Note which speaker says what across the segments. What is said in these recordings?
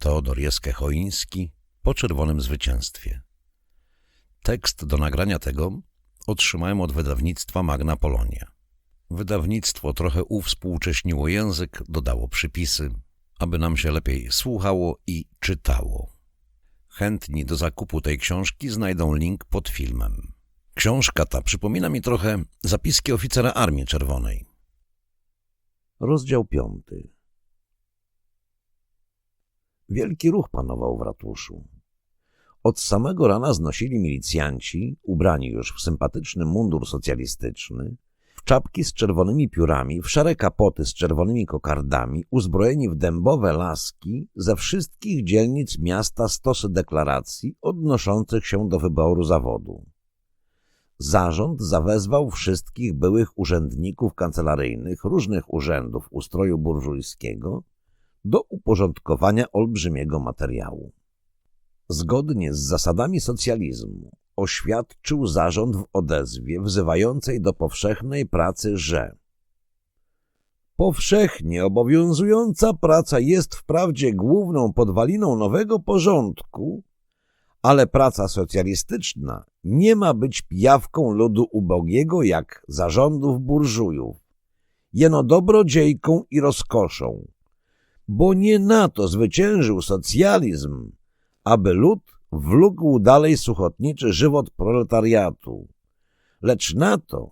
Speaker 1: Teodor Jeskechoiński po czerwonym zwycięstwie. Tekst do nagrania tego otrzymałem od wydawnictwa Magna Polonia. Wydawnictwo trochę uwspółcześniło język, dodało przypisy, aby nam się lepiej słuchało i czytało. Chętni do zakupu tej książki znajdą link pod filmem. Książka ta przypomina mi trochę zapiski oficera Armii Czerwonej. Rozdział piąty Wielki ruch panował w ratuszu. Od samego rana znosili milicjanci, ubrani już w sympatyczny mundur socjalistyczny, w czapki z czerwonymi piórami, w szare kapoty z czerwonymi kokardami, uzbrojeni w dębowe laski, ze wszystkich dzielnic miasta stosy deklaracji odnoszących się do wyboru zawodu. Zarząd zawezwał wszystkich byłych urzędników kancelaryjnych różnych urzędów ustroju burżujskiego do uporządkowania olbrzymiego materiału. Zgodnie z zasadami socjalizmu oświadczył zarząd w odezwie wzywającej do powszechnej pracy, że Powszechnie obowiązująca praca jest wprawdzie główną podwaliną nowego porządku, ale praca socjalistyczna nie ma być pijawką ludu ubogiego jak zarządów burżujów, jeno dobrodziejką i rozkoszą, bo nie na to zwyciężył socjalizm, aby lud wlókł dalej suchotniczy żywot proletariatu, lecz na to,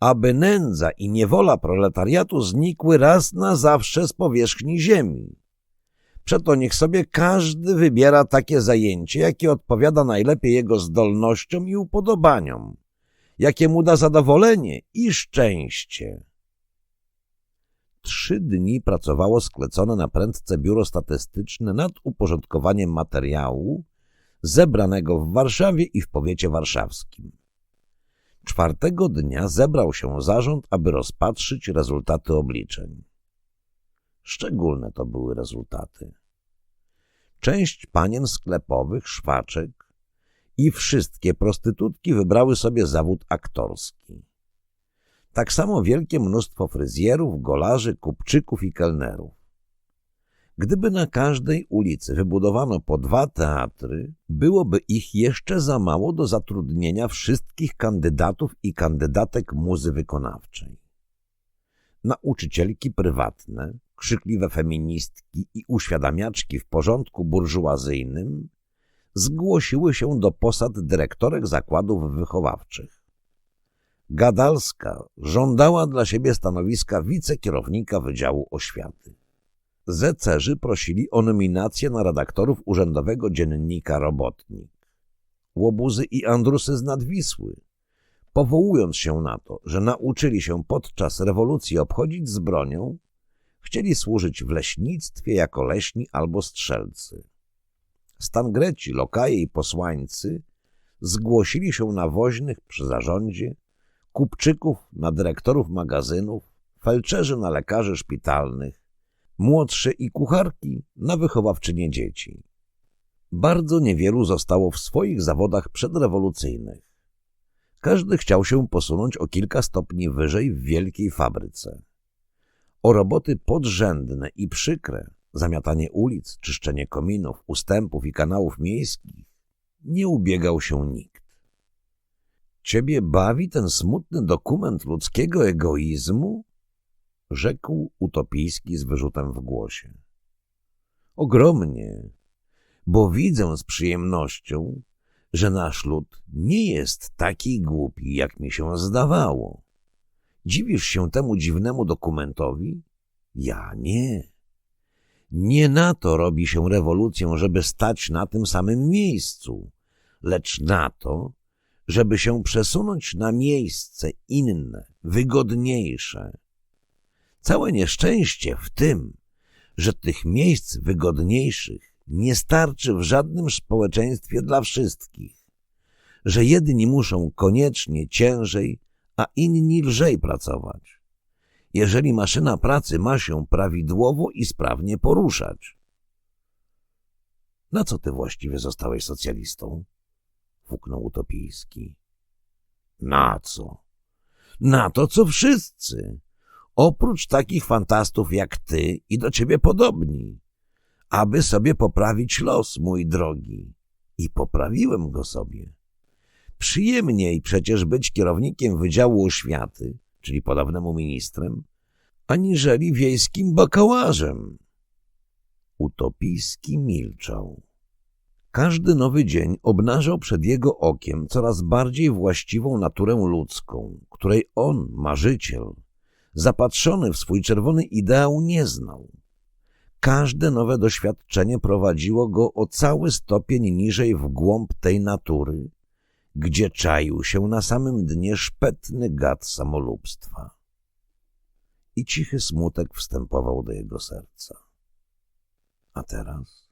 Speaker 1: aby nędza i niewola proletariatu znikły raz na zawsze z powierzchni ziemi. Przeto niech sobie każdy wybiera takie zajęcie, jakie odpowiada najlepiej jego zdolnościom i upodobaniom, jakie mu da zadowolenie i szczęście. Trzy dni pracowało sklecone na prędce biuro statystyczne nad uporządkowaniem materiału zebranego w Warszawie i w powiecie warszawskim. Czwartego dnia zebrał się zarząd, aby rozpatrzyć rezultaty obliczeń. Szczególne to były rezultaty. Część panien sklepowych, szwaczek i wszystkie prostytutki wybrały sobie zawód aktorski. Tak samo wielkie mnóstwo fryzjerów, golarzy, kupczyków i kelnerów. Gdyby na każdej ulicy wybudowano po dwa teatry, byłoby ich jeszcze za mało do zatrudnienia wszystkich kandydatów i kandydatek muzy wykonawczej. Nauczycielki prywatne, krzykliwe feministki i uświadamiaczki w porządku burżuazyjnym zgłosiły się do posad dyrektorek zakładów wychowawczych. Gadalska żądała dla siebie stanowiska wicekierownika Wydziału Oświaty. Zecerzy prosili o nominację na redaktorów urzędowego dziennika Robotnik. Łobuzy i Andrusy z Nadwisły, powołując się na to, że nauczyli się podczas rewolucji obchodzić z bronią, chcieli służyć w leśnictwie jako leśni albo strzelcy. Stangreci, lokaje i posłańcy zgłosili się na woźnych przy zarządzie, kupczyków na dyrektorów magazynów, felczerzy na lekarzy szpitalnych, młodsze i kucharki na wychowawczynie dzieci. Bardzo niewielu zostało w swoich zawodach przedrewolucyjnych. Każdy chciał się posunąć o kilka stopni wyżej w wielkiej fabryce. O roboty podrzędne i przykre, zamiatanie ulic, czyszczenie kominów, ustępów i kanałów miejskich, nie ubiegał się nikt. Ciebie bawi ten smutny dokument ludzkiego egoizmu? Rzekł utopijski z wyrzutem w głosie. Ogromnie, bo widzę z przyjemnością, że nasz lud nie jest taki głupi, jak mi się zdawało. Dziwisz się temu dziwnemu dokumentowi? Ja nie. Nie na to robi się rewolucję, żeby stać na tym samym miejscu, lecz na to, żeby się przesunąć na miejsce inne, wygodniejsze. Całe nieszczęście w tym, że tych miejsc wygodniejszych nie starczy w żadnym społeczeństwie dla wszystkich, że jedni muszą koniecznie ciężej, a inni lżej pracować, jeżeli maszyna pracy ma się prawidłowo i sprawnie poruszać. Na co ty właściwie zostałeś socjalistą? Fuknął utopijski. Na co? Na to, co wszyscy. Oprócz takich fantastów jak ty i do ciebie podobni. aby sobie poprawić los, mój drogi. I poprawiłem go sobie. Przyjemniej przecież być kierownikiem Wydziału Oświaty, czyli podawnemu ministrem, aniżeli wiejskim bakałarzem. Utopijski milczał. Każdy nowy dzień obnażał przed jego okiem coraz bardziej właściwą naturę ludzką, której on, marzyciel, zapatrzony w swój czerwony ideał, nie znał. Każde nowe doświadczenie prowadziło go o cały stopień niżej w głąb tej natury, gdzie czaił się na samym dnie szpetny gad samolubstwa. I cichy smutek wstępował do jego serca. A teraz?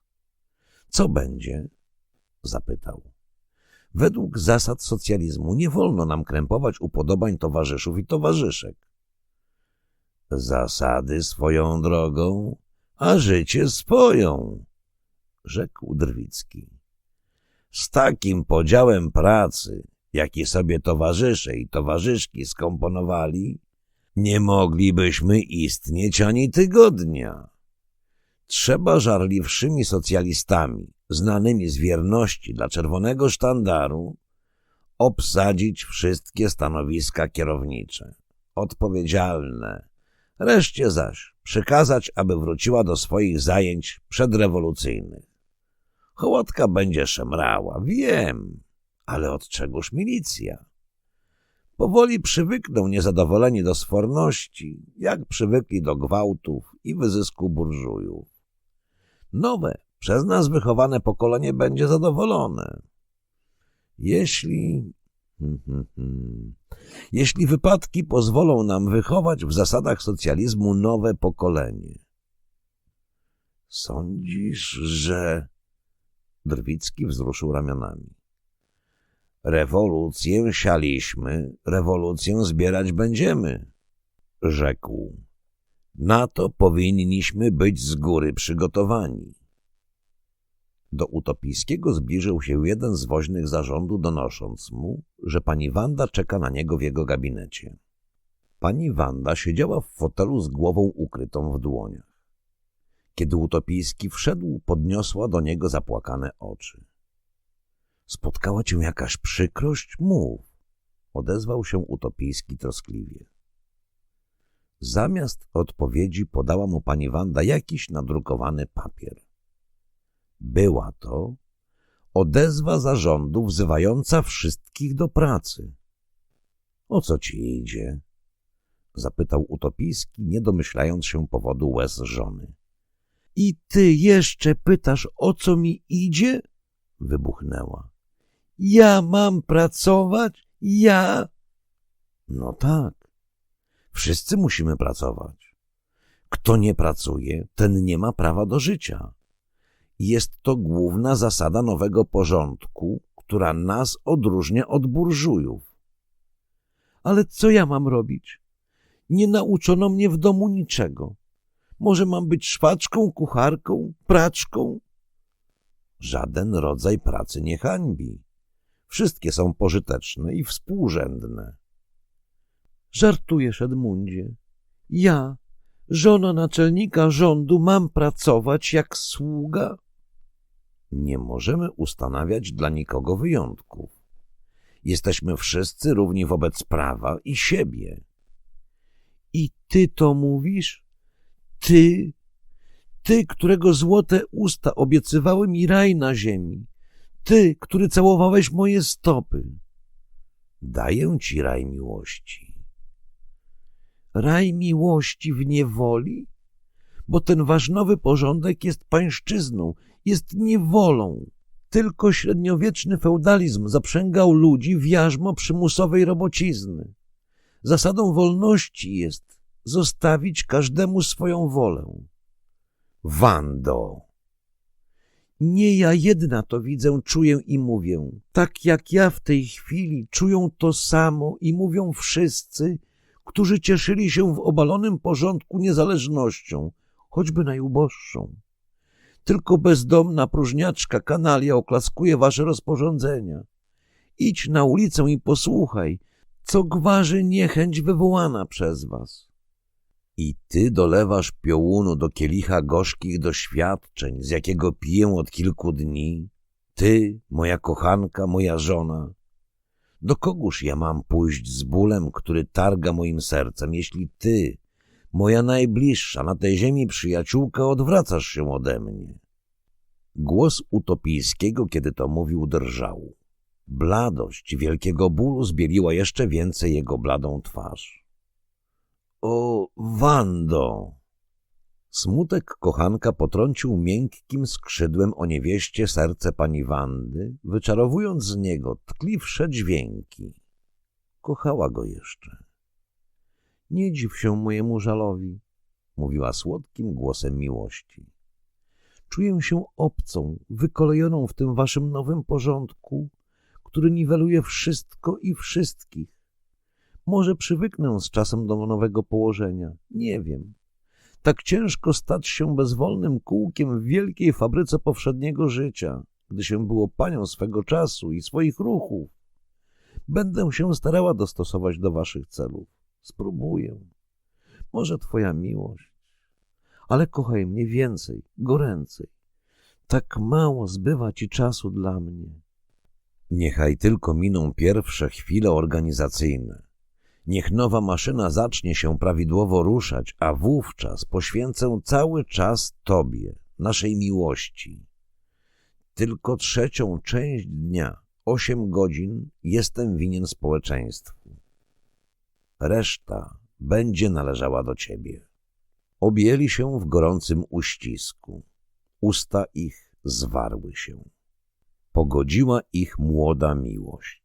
Speaker 1: Co będzie? Zapytał. Według zasad socjalizmu nie wolno nam krępować upodobań towarzyszów i towarzyszek. Zasady swoją drogą, a życie swoją, rzekł Drwicki. Z takim podziałem pracy, jaki sobie towarzysze i towarzyszki skomponowali, nie moglibyśmy istnieć ani tygodnia. Trzeba żarliwszymi socjalistami, znanymi z wierności dla czerwonego sztandaru, obsadzić wszystkie stanowiska kierownicze, odpowiedzialne, reszcie zaś przykazać, aby wróciła do swoich zajęć przedrewolucyjnych. Hołodka będzie szemrała, wiem, ale od czegoż milicja? Powoli przywykną niezadowoleni do sforności, jak przywykli do gwałtów i wyzysku burżujów. Nowe, przez nas wychowane pokolenie będzie zadowolone. Jeśli... Hmm, hmm, hmm. Jeśli wypadki pozwolą nam wychować w zasadach socjalizmu nowe pokolenie. Sądzisz, że... Drwicki wzruszył ramionami. Rewolucję sialiśmy, rewolucję zbierać będziemy, rzekł. Na to powinniśmy być z góry przygotowani. Do Utopijskiego zbliżył się jeden z woźnych zarządu, donosząc mu, że pani Wanda czeka na niego w jego gabinecie. Pani Wanda siedziała w fotelu z głową ukrytą w dłoniach. Kiedy Utopijski wszedł, podniosła do niego zapłakane oczy. Spotkała cię jakaś przykrość? Mów. Odezwał się Utopijski troskliwie. Zamiast odpowiedzi podała mu pani Wanda jakiś nadrukowany papier. Była to odezwa zarządu wzywająca wszystkich do pracy. O co ci idzie? Zapytał Utopijski, nie domyślając się powodu łez żony. I ty jeszcze pytasz, o co mi idzie? Wybuchnęła. Ja mam pracować? Ja? No tak. Wszyscy musimy pracować. Kto nie pracuje, ten nie ma prawa do życia. Jest to główna zasada nowego porządku, która nas odróżnia od burżujów. Ale co ja mam robić? Nie nauczono mnie w domu niczego. Może mam być szwaczką, kucharką, praczką? Żaden rodzaj pracy nie hańbi. Wszystkie są pożyteczne i współrzędne. Żartujesz, Edmundzie. Ja, żona naczelnika rządu, mam pracować jak sługa? Nie możemy ustanawiać dla nikogo wyjątków. Jesteśmy wszyscy równi wobec prawa i siebie. I ty to mówisz? Ty, ty, którego złote usta obiecywały mi raj na ziemi, ty, który całowałeś moje stopy. Daję ci raj miłości. Raj miłości w niewoli? Bo ten wasz nowy porządek jest pańszczyzną, jest niewolą. Tylko średniowieczny feudalizm zaprzęgał ludzi w jarzmo przymusowej robocizny. Zasadą wolności jest zostawić każdemu swoją wolę. Wando! Nie ja jedna to widzę, czuję i mówię. Tak jak ja w tej chwili czują to samo i mówią wszyscy, którzy cieszyli się w obalonym porządku niezależnością, choćby najuboższą. Tylko bezdomna próżniaczka kanalia oklaskuje wasze rozporządzenia. Idź na ulicę i posłuchaj, co gwarzy niechęć wywołana przez was. I ty dolewasz piołunu do kielicha gorzkich doświadczeń, z jakiego piję od kilku dni? Ty, moja kochanka, moja żona? Do kogóż ja mam pójść z bólem, który targa moim sercem, jeśli ty, moja najbliższa na tej ziemi przyjaciółka, odwracasz się ode mnie? Głos utopijskiego, kiedy to mówił, drżał. Bladość wielkiego bólu zbieliła jeszcze więcej jego bladą twarz. O, Wando! Smutek kochanka potrącił miękkim skrzydłem o niewieście serce pani Wandy, wyczarowując z niego tkliwsze dźwięki. Kochała go jeszcze. Nie dziw się mojemu żalowi, mówiła słodkim głosem miłości. Czuję się obcą, wykolejoną w tym waszym nowym porządku, który niweluje wszystko i wszystkich. Może przywyknę z czasem do nowego położenia, nie wiem. Tak ciężko stać się bezwolnym kółkiem w wielkiej fabryce powszedniego życia, gdy się było panią swego czasu i swoich ruchów. Będę się starała dostosować do waszych celów. Spróbuję. Może twoja miłość. Ale kochaj mnie więcej, goręcej. Tak mało zbywa ci czasu dla mnie. Niechaj tylko miną pierwsze chwile organizacyjne. Niech nowa maszyna zacznie się prawidłowo ruszać, a wówczas poświęcę cały czas Tobie, naszej miłości. Tylko trzecią część dnia, osiem godzin, jestem winien społeczeństwu. Reszta będzie należała do Ciebie. Objęli się w gorącym uścisku. Usta ich zwarły się. Pogodziła ich młoda miłość.